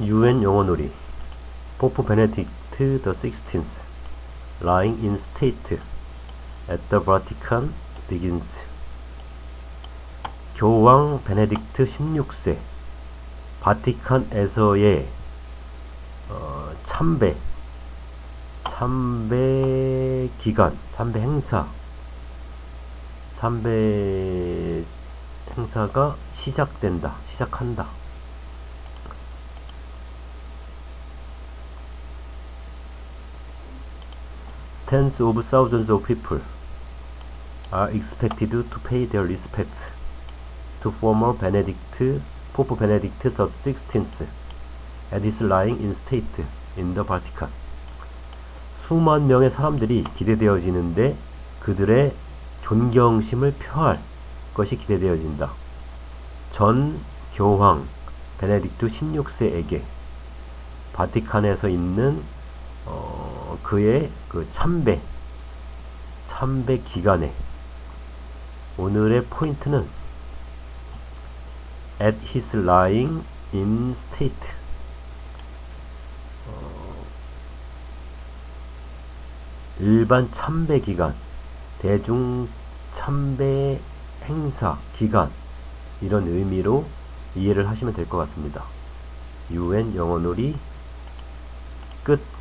UN 영어놀이 포프 베네딕트 the 16th lying in state at the Vatican begins. 교황 베네딕트 16세 바티칸에서의 어, 참배 참배 기간 참배 행사. 참배 행사가 시작된다 시작한다 Tens of thousands of people are expected to pay their respects to former Benedict, Pope Benedict XVI, and is lying in state in the Vatican. 수만 명의 사람들이 기대되어지는데 그들의 존경심을 표할 것이 기대되어진다. 전 교황 베네딕트 16세에게 바티칸에서 있는 어, 그의 그 참배 참배 기간에 오늘의 포인트는 at his lying in state 어, 일반 참배 기간 대중 참배 행사 기간 이런 의미로 이해를 하시면 될 것 같습니다. UN 영어놀이 끝